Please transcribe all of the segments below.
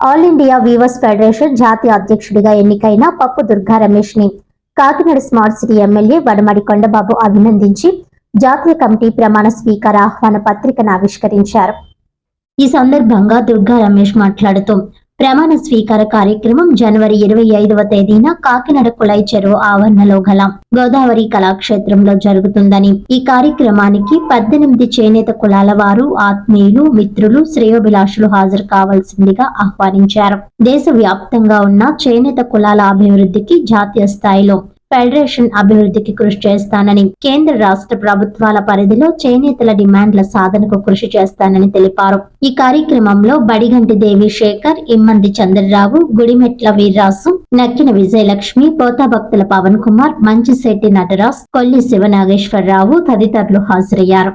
All India weavers federation జాతీయ అధ్యక్షుడిగా ఎన్నికైన Pappu Durga రమేష్ని Kakinada smart city MLA Vadamadi Kondababu అభినందించి జాతీయ కమిటీ ప్రమాణ స్వీకార ఆహ్వాన పత్రికను ఆవిష్కరించారు. ఈ సందర్భంగా దుర్గా రమేష్ మాట్లాడుతూ ప్రమాణ స్వీకార కార్యక్రమం జనవరి ఇరవై ఐదవ తేదీన కాకినాడ కుళాయి చెరువు ఆవరణలో గల. గోదావరి కళాక్షేత్రంలో జరుగుతుందని. ఈ కార్యక్రమానికి పద్దెనిమిది చేనేత కులాల వారు ఆత్మీయులు మిత్రులు శ్రేయోభిలాషులు హాజరు కావాల్సిందిగా ఆహ్వానించారు. దేశ వ్యాప్తంగా ఉన్న చేనేత కులాల అభివృద్ధికి జాతీయ స్థాయిలో ఫెడరేషన్ అభివృద్ధికి కృషి చేస్తానని కేంద్ర రాష్ట్ర ప్రభుత్వాల పరిధిలో చేనేతల డిమాండ్ల సాధనకు కృషి చేస్తానని తెలిపారు. ఈ కార్యక్రమంలో బడిగంటి దేవి శేఖర్ ఇమ్మంది చంద్రరావు గుడిమెట్ల వీర్రాసు నక్కిన విజయలక్ష్మి పోతాభక్తుల పవన్ కుమార్ మంచిశెట్టి నటరాజ్ కొల్లి శివనాగేశ్వరరావు తదితరులు హాజరయ్యారు.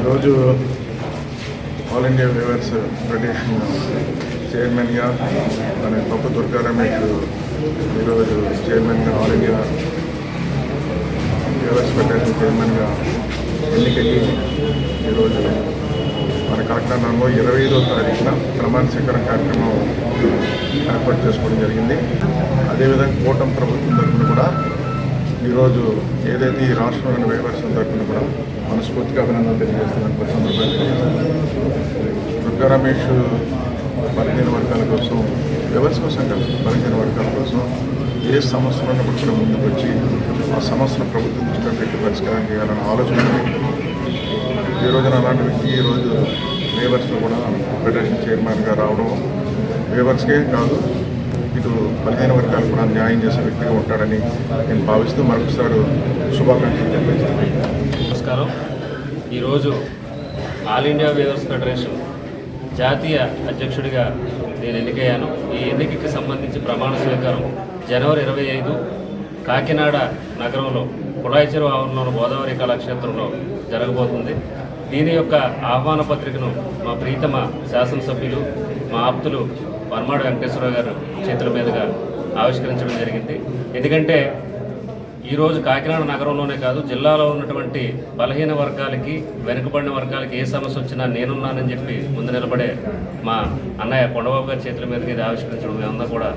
ఈరోజు ఆల్ ఇండియా వ్యూవర్స్ ఫెడరేషన్ చైర్మన్గా మన పప్పు దుర్గారమేష్ ఈరోజు చైర్మన్గా ఆల్ ఇండియా వ్యూవర్స్ ఫెడరేషన్ చైర్మన్గా ఎన్నికయ్యి ఈరోజు మన కాకినాడలో ఇరవై ఐదో తారీఖున ప్రమాణ స్వీకారం కార్యక్రమం ఏర్పాటు చేసుకోవడం జరిగింది. అదేవిధంగా కూటమి ప్రభుత్వం తరఫున కూడా ఈరోజు ఏదైతే ఈ రాష్ట్రంలోని వ్యూవర్స్ తరఫున కూడా మనస్ఫూర్తిగా అభినందనలు తెలియజేస్తున్నాను సందర్భంగా. దుర్గా రమేష్ బలహీన వర్గాల కోసం వ్యవస్థ కోసం కాదు బలహీన వర్గాల కోసం ఏ సమస్యలు ఉన్నప్పుడు కూడా ముందుకు వచ్చి ఆ సమస్యను ప్రభుత్వం దృష్టిలో పెట్టి పరిష్కారం చేయాలన్న ఆలోచన ఈ రోజున అలాంటి వ్యక్తి ఈరోజు రోజు లేబర్స్లో కూడా ఫెడరేషన్ చైర్మన్గా రావడం లేబర్స్కే కాదు ఇటు బలహీన వర్గాలు కూడా న్యాయం చేసే వ్యక్తిగా ఉంటాడని నేను భావిస్తూ మరొకసారి శుభాకాంక్షలు తెలియజేస్తున్నాను. నమస్కారం. ఈరోజు ఆల్ ఇండియా వేవర్స్ ఫెడరేషన్ జాతీయ అధ్యక్షుడిగా నేను ఎన్నికయ్యాను. ఈ ఎన్నికకి సంబంధించి ప్రమాణ స్వీకారం జనవరి ఇరవై ఐదు కాకినాడ నగరంలో కుళాయి చెరువు ఆవరణలో గోదావరి కళాక్షేత్రంలో జరగబోతుంది. దీని యొక్క ఆహ్వాన పత్రికను మా ప్రీతమ శాసనసభ్యులు మా ఆప్తులు వర్మాడు వెంకటేశ్వరరావు గారు చేతుల మీదుగా ఆవిష్కరించడం జరిగింది. ఎందుకంటే ఈరోజు కాకినాడ నగరంలోనే కాదు జిల్లాలో ఉన్నటువంటి బలహీన వర్గాలకి వెనుకబడిన వర్గాలకి ఏ సమస్య వచ్చినా నేనున్నానని చెప్పి ముందు నిలబడే మా అన్నయ్య కొండబాబు గారి చేతుల మీదకి ఇది ఆవిష్కరించడం మేమంతా కూడా